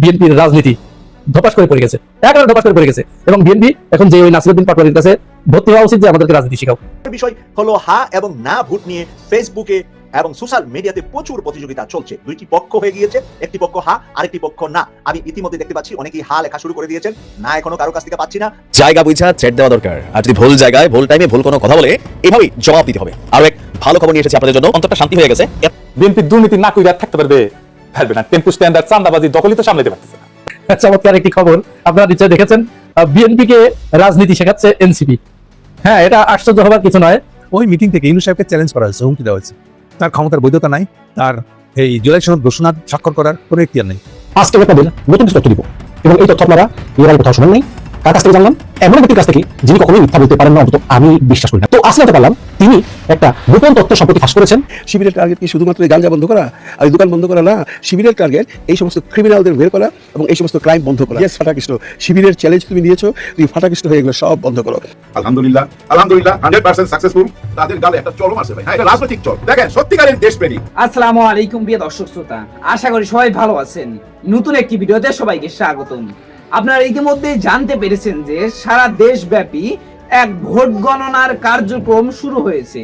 বিএনপির রাজনীতি ধপাস করে পড়ে গেছে। একেবারে ধপাস করে পড়ে গেছে। এবং বিএনপি এখন যে ওই নাসিরুদ্দিন পাটোয়ারির কাছে ভর্তি হওয়া উচিত যে আমাদেরকে রাজনীতি শেখাও। বিষয় হলো হা এবং না ভোট নিয়ে ফেসবুকে এবং সোশ্যাল মিডিয়াতে প্রচুর প্রতিযোগিতা চলছে। দুইটি পক্ষ হয়ে গিয়েছে একটি পক্ষ হা আরেকটি পক্ষ না। আমি ইতিমধ্যে দেখতে পাচ্ছি অনেকেই হা লেখা শুরু করে দিয়েছেন। না এখনও কারও কাছ থেকে পাচ্ছি না। জায়গা বুঝা থ্রেড দেওয়া দরকার। আর যদি ভুল জায়গায় ভুল টাইমে ভুল কোনো কথা বলে এভাবেই জবাব দিতে হবে। আরও এক ভালো খবর নিয়ে এসেছি আপনাদের জন্য। অন্তরটা শান্তি হয়ে গেছে। বিএনপি দুর্নীতি না কইরা থাকতে পারবে। পারবে না টেম্পু স্ট্যান্ডার্ড চান্দাবাজি দখলই তো সামলাতে পারতেছে না। চমৎকার একটি খবর। আপনারা নিশ্চয় দেখেছেন বিএনপি কে রাজনীতি শেখাচ্ছে এনসিপি। হ্যাঁ এটা আশ্চর্য হবার কিছু নয়। ওই মিটিং থেকে ইনু সাহেবকে চ্যালেঞ্জ করা হয়েছে হুমকি দেওয়া হয়েছে। তার ক্ষমতার বৈধতা নাই তার এই জুলাই সনদ ঘোষণা স্বাক্ষর করার কোনো ইতিহার নেই। আজকে কথা বলে নতুন কিছু তথ্য দিব। এবং এই তথ্য আপনারা এর আগে কোথাও শোনেন নাই। কার কাছ থেকে জানলাম এমন ব্যক্তির কাছ থেকে যিনি কখনোই মিথ্যা বলতে পারেন না অন্তত আমি বিশ্বাস করি না। তো জানতে পারলাম তিনি একটা গোপন তথ্য সম্পত্তি ফাঁস করেছেন। শিবিরের টার্গেট কি শুধুমাত্র এই গাঞ্জা বন্ধ করা? আর দোকান বন্ধ করা না শিবিরের টার্গেট এই সমস্ত ক্রিমিনালদের বের করা এবং এই সমস্ত ক্রাইম বন্ধ করা। ইয়েস ফাটাকৃষ্ণ শিবিরের চ্যালেঞ্জ তুমি নিয়েছো তুমি ফাটাকৃষ্ণ হয়ে এগুলো সব বন্ধ করো। আলহামদুলিল্লাহ আলহামদুলিল্লাহ হান্ড্রেড পার্সেন্ট সাকসেসফুল তাদের গালে একটা চরম আছে ভাই। হ্যাঁ এটা রাজনৈতিক চল দেখেন সত্যিকারের দেশপ্রেমী আসসালামু আলাইকুম প্রিয় দর্শক শ্রোতা। আশা করি সবাই ভালো আছেন। নতুন একটি ভিডিওতে সবাইকে স্বাগতম। আপনারা ইতিমধ্যে জানতে পেরেছেন যে সারা দেশব্যাপী এক ভোট গণনার কার্যক্রম শুরু হয়েছে।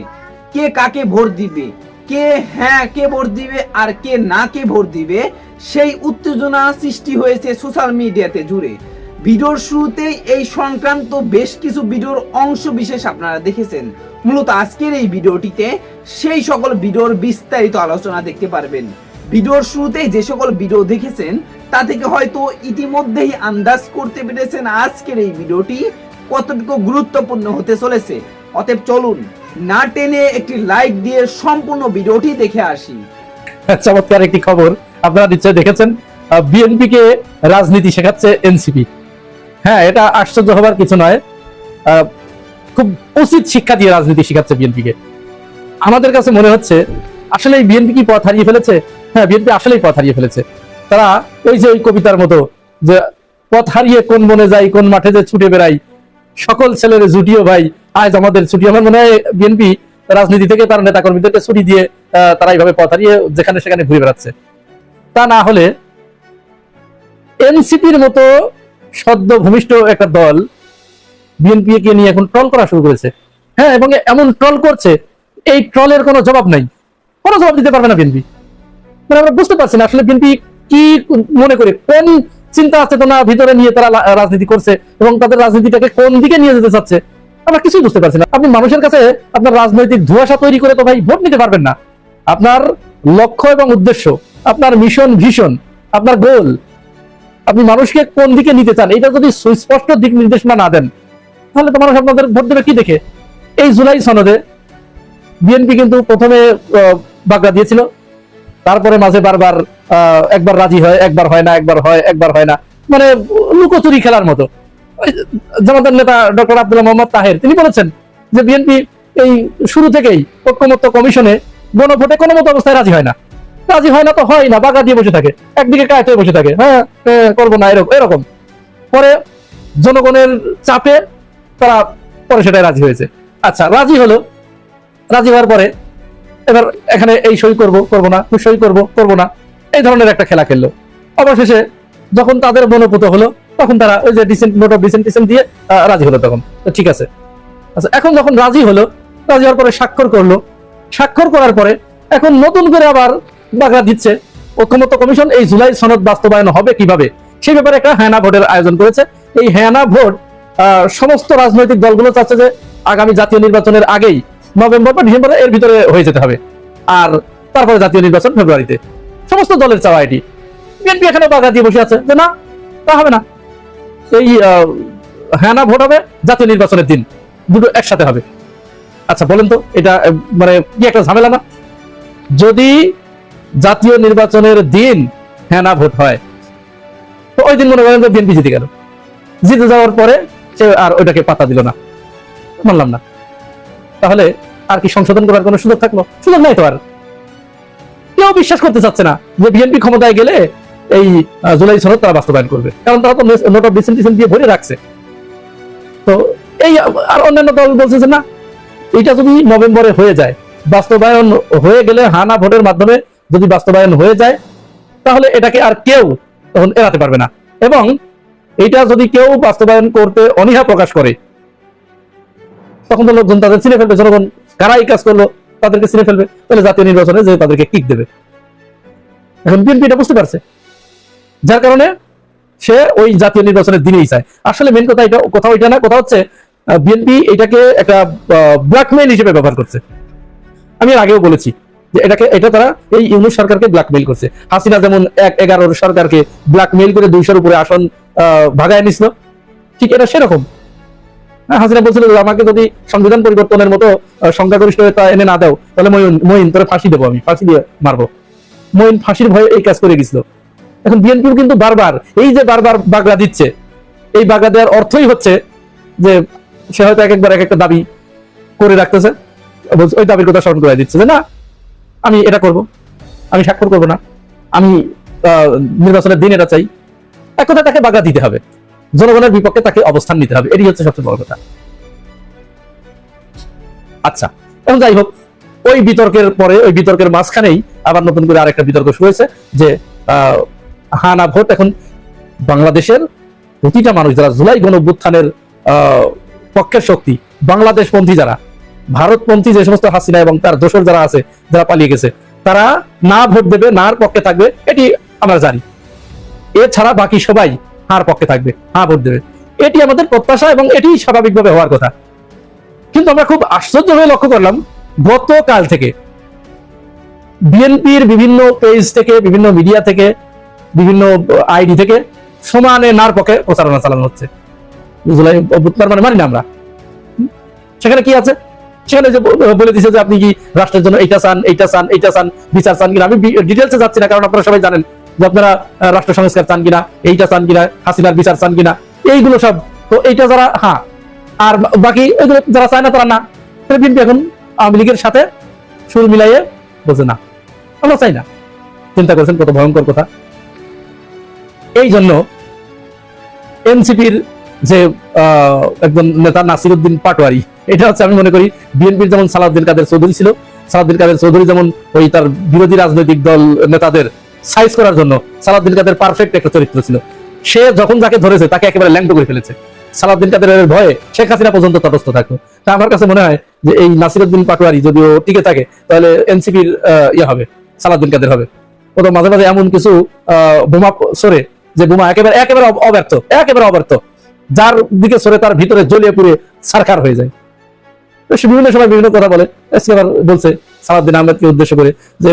কে কাকে ভোট দিবে, কে হ্যাঁ কে ভোট দিবে আর কে না কে ভোট দিবে, সেই উত্তেজনা সৃষ্টি হয়েছে সোশ্যাল মিডিয়াতে জুড়ে। ভিডিওর শুরুতেই এই সংক্রান্ত বেশ কিছু ভিডিওর অংশ বিশেষ আপনারা দেখেছেন। মূলত আজকের এই ভিডিওটিতে সেই সকল ভিডিওর বিস্তারিত আলোচনা দেখতে পারবেন। ভিডিওর শুরুতেই যে সকল ভিডিও দেখেছেন, তা থেকে হয়তো ইতিমধ্যেই আন্দাজ করতে পেরেছেন আজকের এই ভিডিওটি কতটুকু গুরুত্বপূর্ণ হতে চলেছে। অতএব চলুন না টেনে একটি লাইক দিয়ে সম্পূর্ণ ভিডিওটি দেখে আসি। চমৎকার একটি খবর আপনারা নিশ্চয় দেখেছেন। বিএনপি কে রাজনীতি শেখাচ্ছে এনসিপি। হ্যাঁ এটা আশ্চর্য হবার কিছু নয়। খুব উচিত শিক্ষা দিয়ে রাজনীতি শেখাচ্ছে বিএনপি কে আমাদের কাছে মনে হচ্ছে, আসলে এই বিএনপি কি পথ হারিয়ে ফেলেছে? হ্যাঁ বিএনপি আসলেই পথ হারিয়ে ফেলেছে। তারা ওই যে ওই কবিতার মতো যে, পথ হারিয়ে কোন বনে যাই, কোন মাঠে যে ছুটে বেড়াই, সকল ছেলের জুটিও ভাই, আজ আমাদের ছুটি। আমার মনে হয় বিএনপি রাজনীতি থেকে তার নেতা কর্মীদেরকে ছুটি দিয়ে তারা এইভাবে পথ হারিয়ে যেখানে সেখানে ঘুরে বেড়াচ্ছে। তা না হলে এনসিপির মতো সদ্য ভূমিষ্ঠ একটা দল বিএনপি কে নিয়ে এখন ট্রল করা শুরু করেছে। হ্যাঁ এবং এমন ট্রল করছে, এই ট্রলের কোনো জবাব নাই। কোনো জবাব দিতে পারবে না বিএনপি। মানে আমরা বুঝতে পারছি না আসলে বিএনপি কি মনে করে, কোন চিন্তা চেতনা ভিতরে নিয়ে তারা রাজনীতি করছে এবং তাদের রাজনীতিটাকে কোন দিকে নিয়ে যেতে চাচ্ছে, আমরা কিছুই বুঝতে পারছি না। আপনি মানুষের কাছে আপনার রাজনৈতিক ধোঁয়াশা তৈরি করে তো ভাই ভোট নিতে পারবেন না। আপনার লক্ষ্য এবং উদ্দেশ্য, আপনার মিশন ভিশন আপনার গোল আপনি মানুষকে কোন দিকে নিতে চান, এটা যদি সুস্পষ্ট দিক নির্দেশনা না দেন, তাহলে তো মানুষ আপনাদের ভোট দেবে কি দেখে? এই জুলাই সনদে বিএনপি কিন্তু প্রথমে বাগড়া দিয়েছিল। তারপরে মাঝে বারবার একবার রাজি হয় একবার হয় না একবার হয় একবার হয় না। মানে লুকোচুরি খেলার মতো। জামাতের নেতা ডক্টর আব্দুল্লাহ মোহাম্মদ তাহের তিনি বলেছেন যে বিএনপি এই শুরু থেকেই ঐক্যমত্য কমিশনে গণভোটে কোনো মতো অবস্থায় রাজি হয় না। রাজি হয় না তো হয় না বাগা দিয়ে বসে থাকে একদিকে কায়ত হয়ে বসে থাকে হ্যাঁ, করব না এরকম এরকম। পরে জনগণের চাপে তারা পরে সেটাই রাজি হয়েছে। আচ্ছা রাজি হলো। রাজি হওয়ার পরে এবার এখানে এই সই করব করব না, ওই সই করব করব না, এই ধরনের একটা খেলা খেললো। অবশেষে যখন তাদের মনোপুত হলো, তখন তারা ওই যে dissent note of dissent dissent দিয়ে রাজি হলো তখন। তো ঠিক আছে। আচ্ছা এখন যখন রাজি হলো, রাজি হওয়ার পরে স্বাক্ষর করল। স্বাক্ষর করার পরে এখন নতুন করে আবার বাগড়া দিচ্ছে। ঐক্যমত্য কমিশন এই জুলাই সনদ বাস্তবায়ন হবে কীভাবে? সেই ব্যাপারে একটা হ্যানা ভোটের আয়োজন করেছে। এই হ্যানা ভোট সমস্ত রাজনৈতিক দলগুলো চাচ্ছে যে আগামী জাতীয় নির্বাচনের আগেই নভেম্বর বা ডিসেম্বরে এর ভিতরে হয়ে যেতে হবে। আর তারপরে জাতীয় নির্বাচন ফেব্রুয়ারিতে। সমস্ত দলের চাওয়া এটি। বিএনপি এখানে বাগা দিয়ে বসে আছে যে না তা হবে না। এই আহ, হ্যানা ভোট হবে জাতীয় নির্বাচনের দিন। দুটো একসাথে হবে। আচ্ছা বলেন তো এটা মানে কি একটা ঝামেলা না? যদি জাতীয় নির্বাচনের দিন হ্যাঁ না ভোট হয় তো ওই দিন মনে করেন বিএনপি জিতে গেল। জিতে যাওয়ার পরে সে আর ওইটাকে পাতা দিল না। মানলাম না। তাহলে আর কি সংশোধন করার কোনো সুযোগ থাকল? সুযোগ নাই তো আর। কেউ বিশ্বাস করতে চাচ্ছে না যে বিএনপি ক্ষমতায় গেলে এই জুলাই সনদ তারা বাস্তবায়ন করবে। কারণ তারা তো নোট অফ ডিসেন্ট দিয়ে ভরে রাখছে। তো এই আর অন্যান্য দল বলছে যে না, এটা যদি নভেম্বরে হয়ে যায়, বাস্তবায়ন হয়ে গেলে হানা ভোটের মাধ্যমে যদি বাস্তবায়ন হয়ে যায়, তাহলে এটাকে আর কেউ তখন এড়াতে পারবে না। এবং এটা যদি কেউ বাস্তবায়ন করতে অনীহা প্রকাশ করে তখন তো লোকজন তাদের চিনে ফেলবে, জনগণ কারা এই কাজ করল, তাদেরকে চিনে ফেলবে, তাহলে জাতীয় নির্বাচনে যে তাদেরকে কিক দেবে। এখন বিএনপি এটা বুঝতে পারছে। যার কারণে সে ওই জাতীয় নির্বাচনের দিনেই চায়। আসলে মেন কথা এটা কথা ওইটা না, কথা হচ্ছে বিএনপি এটাকে একটা ব্ল্যাকমেইল হিসেবে ব্যবহার করছে। আমি আগেও বলেছি যে এটাকে, এটা তারা এই ইউনুস সরকারকে ব্ল্যাকমেইল করছে। হাসিনা যেমন এক এগারোর সরকারকে ব্ল্যাকমেইল করে দুইশোর উপরে আসন ভাগায় নিছিল, ঠিক এটা সেরকম। হাসিনা বলছিল আমাকে যদি সংবিধান পরিবর্তনের মতো সংখ্যাগরিষ্ঠতা এনে না দাও, তাহলে মইন মইন, তোরে ফাঁসি দেবো আমি, ফাঁসি দিয়ে মারবো। মইন ফাঁসির ভয়ে এই কাজ করে গেছিল। এখন বিএনপিও কিন্তু বারবার, এই যে বারবার বাগড়া দিচ্ছে, এই বাগড়া দেওয়ার অর্থই হচ্ছে যে সে হয়তো এক একবার এক একটা দাবি করে রাখতেছে ওই দাবির কথা স্মরণ করে দিচ্ছে। যে না, আমি এটা করব, আমি স্বাক্ষর করব না, আমি নির্বাচনের দিন এটা চাই। এক কথা তাকে বাগড়া দিতে হবে। জনগণের বিপক্ষে তাকে অবস্থান নিতে হবে। এটি হচ্ছে সবচেয়ে বড় কথা। আচ্ছা এখন যাই হোক ওই বিতর্কের পরে ওই বিতর্কের মাঝখানেই আবার নতুন করে আরেকটা বিতর্ক শুরু হয়েছে যে আহ, হা না ভোট এখন বাংলাদেশের প্রতিটা মানুষ যারা জুলাই গণ অভ্যুত্থানের পক্ষের শক্তি বাংলাদেশপন্থী যারা ভারতপন্থী যে সমস্ত হাসিনা এবং তার দোসর যারা আছে যারা পালিয়ে গেছে তারা না ভোট দেবে নার পক্ষে থাকবে এটি আমরা জানি। এছাড়া বাকি সবাই হার পক্ষে থাকবে হা ভোট দেবে। এটি আমাদের প্রত্যাশা এবং এটি স্বাভাবিকভাবে হওয়ার কথা। কিন্তু আমরা খুব আশ্চর্য হয়ে লক্ষ্য করলাম, গতকাল থেকে বিএনপির বিভিন্ন পেজ থেকে, বিভিন্ন মিডিয়া থেকে, বিভিন্ন আইডি থেকে সমানে নার পক্ষে প্রচারণা চালানো হচ্ছে। মানে মানি না আমরা। সেখানে কি আছে? সেখানে যে বলে দিচ্ছে যে আপনি কি রাষ্ট্রের জন্য এইটা চান এইটা চান এইটা চান, বিচার চান কিনা, আমি ডিটেলসে যাচ্ছি না, কারণ আপনারা সবাই জানেন। যে আপনারা রাষ্ট্র সংস্কার চান কিনা, এইটা চান কিনা হাসিনার বিচার চান কিনা, এইগুলো সব, তো এইটা যারা হ্যাঁ আর বাকি এগুলো যারা চায় না তারা না। বিএনপি এখন আওয়ামী লীগের সাথে সুর মিলাইয়ে বলছে না। আমরা চাই না। চিন্তা করেছেন, কত ভয়ঙ্কর কথা। এই জন্য এনসিপির যে একজন নেতা নাসিরুদ্দিন পাটোয়ারি, এটা হচ্ছে আমি মনে করি বিএনপির যেমন সালাউদ্দিন কাদের চৌধুরী ছিল, সালাউদ্দিন কাদের চৌধুরী যেমন ওই তার বিরোধী রাজনৈতিক দল নেতাদের সাইজ করার জন্য সালাউদ্দিন কাদের পারফেক্ট একটা চরিত্র ছিল। সে যখন যাকে ধরেছে, তাকে একেবারে ল্যাংটো করে ফেলেছে। সালাউদ্দিন কাদের ভয়ে শেখ হাসিনা পর্যন্ত তটস্থ থাকতো। তা আমার কাছে মনে হয় যে এই নাসিরুদ্দিন পাটোয়ারি যদিও টিকে থাকে, তাহলে এনসিপির ইয়ে হবে সালাউদ্দিন কাদের হবে। ও তো মাঝে মাঝে এমন কিছু বোমা, সরে, যে বোমা একেবারে একেবারে অব- অব্যর্থ, একেবারে অব্যর্থ। যার দিকে সরে তার ভিতরে জ্বলিয়ে পুড়ে সারখার হয়ে যায়। বিভিন্ন সময় বিভিন্ন কথা বলে। আজকে আবার বলছে সালাউদ্দিন আহমেদকে উদ্দেশ্য করে যে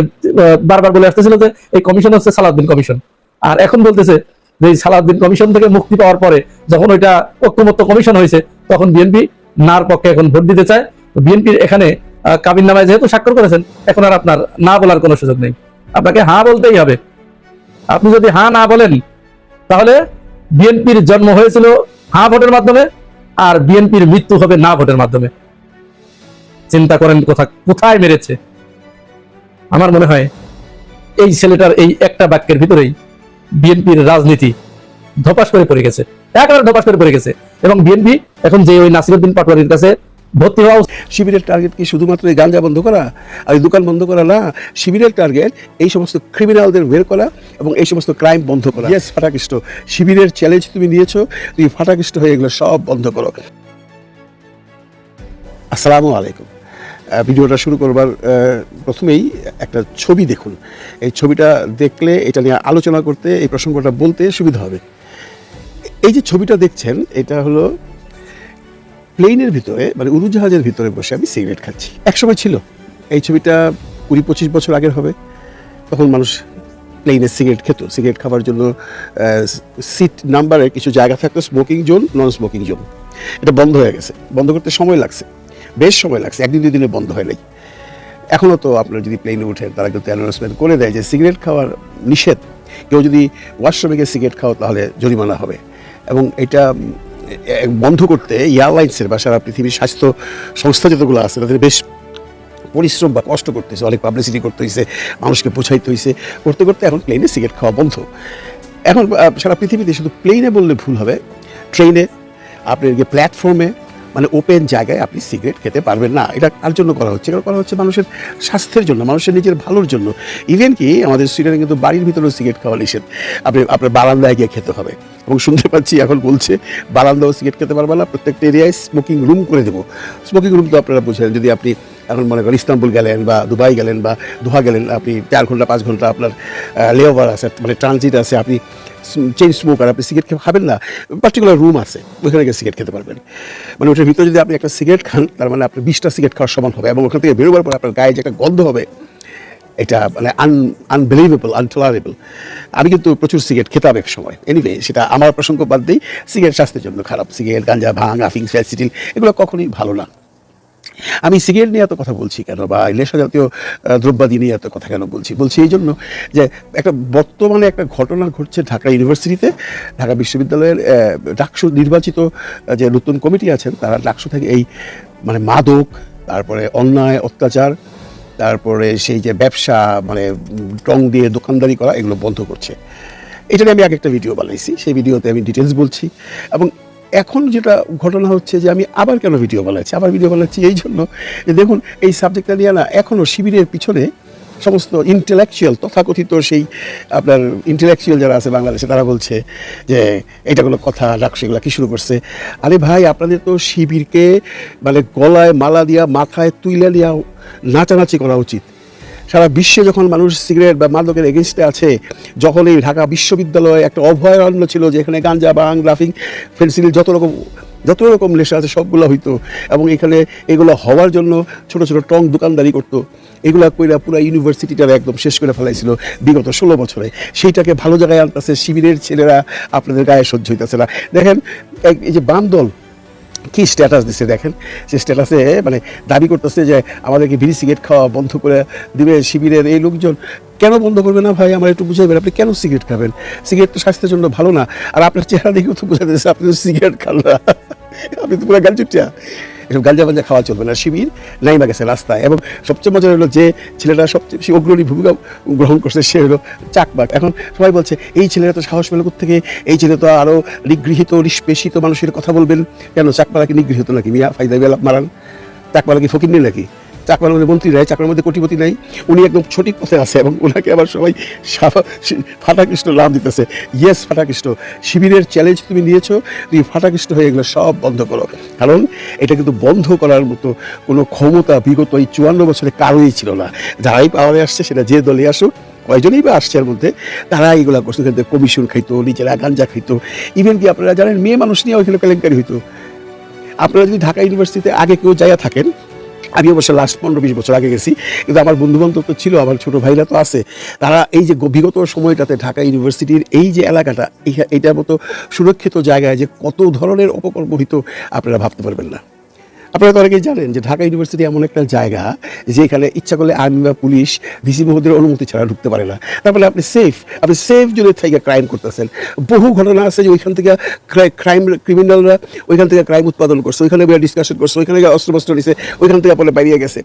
বারবার বলে আসতেছিল যে, এই কমিশন হচ্ছে সালাউদ্দিন কমিশন। আর এখন বলতেছে যে, এই সালাউদ্দিন কমিশন থেকে মুক্তি পাওয়ার পরে যখন ওইটা ঐক্যমত্য কমিশন হয়েছে, তখন বিএনপি নার পক্ষে এখন ভোট দিতে চায়। বিএনপির এখানে কাবিন নামায় যেহেতু স্বাক্ষর করেছেন, এখন আর আপনার না বলার কোনো সুযোগ নেই। আপনাকে হ্যাঁ বলতেই হবে। আপনি যদি হ্যাঁ না বলেন, তাহলে বিএনপির জন্ম হয়েছিল হ্যাঁ ভোটের মাধ্যমে, আর বিএনপির মৃত্যু হবে না ভোটের মাধ্যমে। চিন্তা করেন কোথা কোথায় মেরেছে। আমার মনে হয় এই ছেলেটার এই একটা বাক্যের ভিতরেই বিএনপির রাজনীতি ধপাস করে পড়ে গেছে। একেবারে ধপাস করে পড়ে গেছে। এবং বিএনপি এখন যে ওই নাসিরুদ্দিন পাটোয়ারির কাছে ভর্তি হওয়া শিবিরের টার্গেট কি শুধুমাত্র এই গাঞ্জা বন্ধ করা আর এই দোকান বন্ধ করা? না শিবিরের টার্গেট এই সমস্ত ক্রিমিনালদের বের করা এবং এই সমস্ত ক্রাইম বন্ধ করা। ইয়েস ফাটাকৃষ্ট। শিবিরের চ্যালেঞ্জ তুমি নিয়েছো তুমি ফাটাকৃষ্ট হয়ে এগুলো সব বন্ধ করো। আসসালামু আলাইকুম। ভিডিওটা শুরু করবার প্রথমেই একটা ছবি দেখুন। এই ছবিটা দেখলে এটা নিয়ে আলোচনা করতে, এই প্রসঙ্গটা বলতে সুবিধা হবে। এই যে ছবিটা দেখছেন, এটা হলো প্লেনের ভিতরে মানে উড়োজাহাজের ভিতরে বসে আমি সিগারেট খাচ্ছি। একসময় ছিল। এই ছবিটা কুড়ি পঁচিশ বছর আগের হবে। তখন মানুষ প্লেনে সিগারেট খেত। সিগারেট খাওয়ার জন্য সিট নাম্বারে কিছু জায়গা থাকতো, smoking zone non smoking zone. এটা বন্ধ হয়ে গেছে। বন্ধ করতে সময় লাগছে। বেশ সময় লাগছে, একদিন দুই দিনে বন্ধ হয় নাই। এখনও তো আপনার যদি প্লেনে উঠেন তারা কিন্তু অ্যানাউন্সমেন্ট করে দেয় যে সিগারেট খাওয়ার নিষেধ। কেউ যদি ওয়াশরুমে গিয়ে সিগারেট খাও, তাহলে জরিমানা হবে। এবং এটা বন্ধ করতে এয়ারলাইন্সের বা সারা পৃথিবীর স্বাস্থ্য সংস্থা যতগুলো আছে, তাদের বেশ পরিশ্রম বা কষ্ট করতেছে। অনেক পাবলিসিটি করতে হয়েছে মানুষকে বোঝাইতে হয়েছে করতে করতে এখন প্লেনে সিগারেট খাওয়া বন্ধ। এখন সারা পৃথিবীতে শুধু প্লেনে বললে ভুল হবে। ট্রেনে আপনার প্ল্যাটফর্মে মানে ওপেন জায়গায় আপনি সিগারেট খেতে পারবেন না। এটা কার জন্য করা হচ্ছে? এটা করা হচ্ছে মানুষের স্বাস্থ্যের জন্য, মানুষের নিজের ভালোর জন্য। ইভেন কি আমাদের সুইডেনে কিন্তু বাড়ির ভিতরেও সিগারেট খাওয়া নিষেধ। আপনি, আপনার বারান্দায় গিয়ে খেতে হবে। এবং শুনতে পাচ্ছি এখন বলছে, বারান্দাও সিগারেট খেতে পারবে না, প্রত্যেকটা এরিয়ায় স্মোকিং রুম করে দেবো। স্মোকিং রুম তো আপনারা বুঝেন যদি আপনি এখন মনে করেন ইস্তাম্বুল গেলেন বা দুবাই গেলেন বা দোহা গেলেন, আপনি চার ঘণ্টা, পাঁচ ঘণ্টা আপনার লেওভার আছে মানে ট্রানজিট আছে, আপনি চেন স্মোকার আপনি সিগারেট খেয়ে খাবেন না। পার্টিকুলার রুম আছে, ওইখানে গিয়ে সিগারেট খেতে পারবেন। মানে ওটার ভিতরে যদি আপনি একটা সিগারেট খান, তার মানে আপনি বিশটা সিগারেট খাওয়ার সমান হবে এবং ওখান থেকে বেরোবার পর আপনার গায়ে যে একটা গন্ধ হবে, এটা মানে আন আনবিলিভেবল আনটলারেবল আমি কিন্তু প্রচুর সিগারেট খেতাম এক সময়। এনিওয়ে সেটা আমার প্রসঙ্গ বাদ দিই। সিগারেট স্বাস্থ্যের জন্য খারাপ। সিগারেট গাঞ্জা ভাঙ আফিং ফ্যাসিটিল এগুলো কখনোই ভালো না। আমি সিগারেট নিয়ে এত কথা বলছি কেন বা নেশা জাতীয় দ্রব্যাদি নিয়ে এত কথা কেন বলছি? বলছি এই জন্য যে একটা বর্তমানে একটা ঘটনা ঘটছে ঢাকা ইউনিভার্সিটিতে, ঢাকা বিশ্ববিদ্যালয়ের ডাকসু নির্বাচিত যে নতুন কমিটি আছেন, তারা ডাকসু থেকে এই মানে মাদক, তারপরে অন্যায়, অত্যাচার, তারপরে সেই যে ব্যবসা মানে টং দিয়ে দোকানদারি করা, এগুলো বন্ধ করছে। এটা আমি আগে একটা ভিডিও বানাইছি। সেই ভিডিওতে আমি ডিটেলস বলছি এবং এখন যেটা ঘটনা হচ্ছে যে আমি আবার কেন ভিডিও বানাচ্ছি? আবার ভিডিও বানাচ্ছি এই জন্য যে দেখুন, এই সাবজেক্টটা নিয়ে না এখনও শিবিরের পিছনে সমস্ত ইন্টেলেকচুয়াল তথাকথিত সেই আপনার ইন্টেলেকচুয়াল যারা আছে বাংলাদেশে, তারা বলছে যে এটা কোনো কথা রাখছে এগুলো কি শুরু করছে? আরে ভাই, আপনাদের তো শিবিরকে মানে গলায় মালা দিয়া, মাথায় তুইলা দিয়া নাচানাচি করা উচিত। সারা বিশ্বে যখন মানুষ সিগারেট বা মাদকের এগেনস্টে আছে, যখন এই ঢাকা বিশ্ববিদ্যালয়ে একটা অভয়ারণ্য ছিল যেখানে গাঞ্জা বাং গ্রাফিং ফেন্সিল, যত রকম যত রকম নেশা আছে সবগুলো হইতো এবং এখানে এগুলো হওয়ার জন্য ছোট ছোট টং দোকানদারি করতো। এগুলা কইরা পুরো ইউনিভার্সিটিটা একদম শেষ করে ফেলাইছিল বিগত ষোলো বছরে। সেইটাকে ভালো জায়গায় আনতেছে শিবিরের ছেলেরা, আপনাদের গায়ে সহ্য হইতেছে না। দেখেন এই যে বাম দল কি স্ট্যাটাস দিছে দেখেন? সে স্ট্যাটাসে মানে দাবি করতেছে যে আমাদেরকে বিড়ি সিগারেট খাওয়া বন্ধ করে দিবে শিবিরের এই লোকজন। কেন বন্ধ করবে না ভাই? আমার একটু বুঝাইবেন আপনি কেন সিগারেট খাবেন? সিগারেট তো স্বাস্থ্যের জন্য ভালো না। আর আপনার চেহারা দেখেও তো বোঝা যাচ্ছে আপনি সিগারেট খান না। আপনি তো পুরো গাঞ্জুটিয়া এসব গাঞ্জা বাঞ্জা খাওয়া চলবে না। শিবির নাইমা গেছে রাস্তায় এবং সবচেয়ে মজার হলো যে ছেলেটা সবচেয়ে বেশি অগ্রণী ভূমিকা গ্রহণ করছে সে হলো চাকবাক এখন সবাই বলছে, এই ছেলেরা তো সাহস পেল থেকে এই ছেলে তো আরও নিগৃহীত, নিষ্পেষিত মানুষের কথা বলবেন। কেন কি নিগৃহীত নাকি মিয়া ফাইদা মারান? কি ফকির নেই নাকি? চাকমার মধ্যে মন্ত্রী নাই, চাকমার মধ্যে কোটিপতি নাই, উনি একদম সঠিক পথে আছে এবং ওনাকে আবার সবাই ফাটাকৃষ্ণ লাভ দিতেছে। ইয়েস ফাটাকৃষ্ণ শিবিরের চ্যালেঞ্জ তুমি নিয়েছো, তুমি ফাটাকৃষ্ণ হয়ে এগুলো সব বন্ধ করো। কারণ এটা কিন্তু বন্ধ করার মতো কোনো ক্ষমতা বিগত এই চুয়ান্ন বছরে কারোই ছিল না। যারাই পাওয়ারে আসছে, সেটা যে দলে আসুক, কয়জনই বা আসছে এর মধ্যে তারা এইগুলা করছে। এখান থেকে কমিশন খাইতো, নিজেরা গাঞ্জা খাইতো। ইভেন কি আপনারা জানেন, মেয়ে মানুষ নিয়ে ওইখানে কেলেঙ্কারি হইতো। আপনারা যদি ঢাকা ইউনিভার্সিটিতে আগে কেউ যাইয়া থাকেন আমি অবশ্য লাস্ট পনেরো বিশ বছর আগে গেছি, কিন্তু আমার বন্ধুবান্ধব তো ছিল, আমার ছোটো ভাইরা তো আছে। তারা এই যে বিগত সময়টাতে ঢাকা ইউনিভার্সিটির এই যে এলাকাটা এটার মতো সুরক্ষিত জায়গায় যে কত ধরনের অপকর্ম হইতো, আপনারা ভাবতে পারবেন না। আপনারা তো অনেকেই জানেন যে ঢাকা ইউনিভার্সিটি এমন একটা জায়গা যেখানে ইচ্ছা করলে আর্মি বা পুলিশ, ভিসি মহোদয়ের অনুমতি ছাড়া ঢুকতে পারে না। তারপরে আপনি সেফ আপনি সেফ জোনের থেকে ক্রাইম করতেছেন। বহু ঘটনা আছে যে ওইখান থেকে ক্রাইম ক্রিমিনালরা ওইখান থেকে ক্রাইম উৎপাদন করছে, ওইখানে ডিসকাশন করছে, ওইখানে অস্ত্রবস্ত্র নিছে, ওইখান থেকে পরে বেরিয়ে গেছে।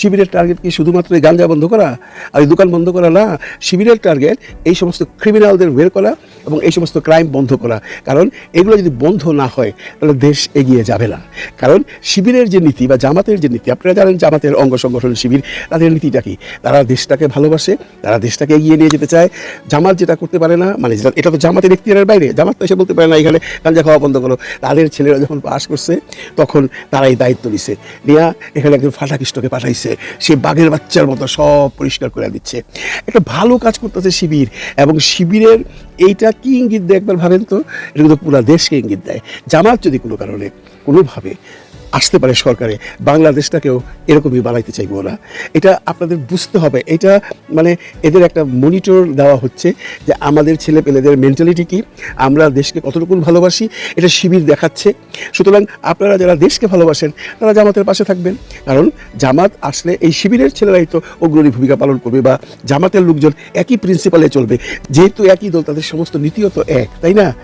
শিবিরের টার্গেট কি শুধুমাত্র এই গাঞ্জা বন্ধ করা আর দোকান বন্ধ করা না? শিবিরের টার্গেট এই সমস্ত ক্রিমিনালদের বের করা এবং এই সমস্ত ক্রাইম বন্ধ করা। কারণ এগুলো যদি বন্ধ না হয়, তাহলে দেশ এগিয়ে যাবে না। কারণ শিবিরের যে নীতি বা জামাতের যে নীতি, আপনারা জানেন জামাতের অঙ্গ সংগঠন শিবির, তাদের নীতিটা কি? তারা দেশটাকে ভালোবাসে, তারা দেশটাকে এগিয়ে নিয়ে যেতে চায়। জামাত যেটা করতে পারে না মানে এটা তো জামাতের এখতিয়ারের বাইরে। জামাত তো এসে বলতে পারে না, এখানে গাঞ্জা খাওয়া বন্ধ করো। তাদের ছেলেরা যখন পাস করছে, তখন তারাই দায়িত্ব নিছে। নিয়া এখানে একজন ফাটাকৃষ্ণকে পাঠাইছে। সে বাঘের বাচ্চার মতো সব পরিষ্কার করে দিচ্ছে। একটা ভালো কাজ করতেছে শিবির, এবং শিবিরের এইটা কি ইঙ্গিত দেয় একবার ভাবেন তো? এটা কিন্তু পুরা দেশকে ইঙ্গিত দেয়। জামাত যদি কোনো কারণে কোনোভাবে আসতে পারে সরকারে, বাংলাদেশটাকেও এরকমই বানাইতে চাইব ওরা। এটা আপনাদের বুঝতে হবে। এটা মানে এদের একটা মনিটর দেওয়া হচ্ছে যে আমাদের ছেলে পেলেদের মেন্টালিটি কি, আমরা দেশকে কতটুকু ভালোবাসি, এটা শিবির দেখাচ্ছে। সুতরাং আপনারা যারা দেশকে ভালোবাসেন, তারা জামাতের পাশে থাকবেন। কারণ জামাত আসলে এই শিবিরের ছেলেরাই তো অগ্রণী ভূমিকা পালন করবে বা জামাতের লোকজন একই প্রিন্সিপালে চলবে। যেহেতু একই দল, তাদের সমস্ত নীতিও তো এক, তাই না?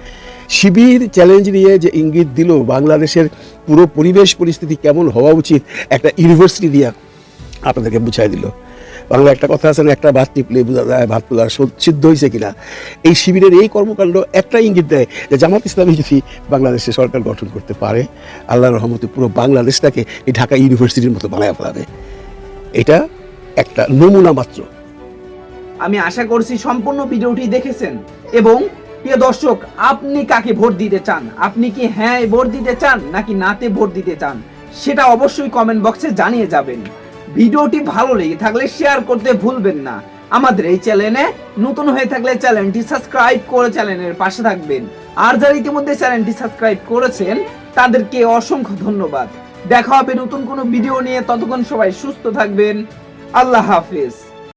শিবির চ্যালেঞ্জ নিয়ে যে ইঙ্গিত দিল বাংলাদেশের পুরো পরিবেশ পরিস্থিতি কেমন হওয়া উচিত, একটা ইউনিভার্সিটি দিয়া আপনাদেরকে বুঝাই দিল। বাংলা একটা কথা আছে না, একটা ভাত টিপলে বোঝা যায় ভাত তোলা সিদ্ধ হয়েছে কিনা। এই শিবিরের এই কর্মকাণ্ড একটা ইঙ্গিত দেয় যে জামাত ইসলামী যদি বাংলাদেশে সরকার গঠন করতে পারে, আল্লাহর রহমতে পুরো বাংলাদেশটাকে এই ঢাকা ইউনিভার্সিটির মতো বানায় ফেলাবে। এটা একটা নমুনা মাত্র। আমি আশা করছি সম্পূর্ণ ভিডিওটি দেখেছেন এবং প্রিয় দর্শক, আপনি কাকে ভোট দিতে চান? আপনি কি হ্যাঁ ভোট দিতে চান নাকি নাতে ভোট দিতে চান? সেটা অবশ্যই কমেন্ট বক্সে জানিয়ে যাবেন। ভিডিওটি ভালো লেগে থাকলে শেয়ার করতে ভুলবেন না। আমাদের এই চ্যানেলে নতুন হয়ে থাকলে চ্যানেলটি সাবস্ক্রাইব করে চ্যানেলের পাশে থাকবেন। আর যারা ইতিমধ্যে চ্যানেলটি সাবস্ক্রাইব করেছেন, তাদেরকে অসংখ্য ধন্যবাদ। দেখা হবে নতুন কোনো ভিডিও নিয়ে। ততক্ষণ সবাই সুস্থ থাকবেন। আল্লাহ হাফিজ।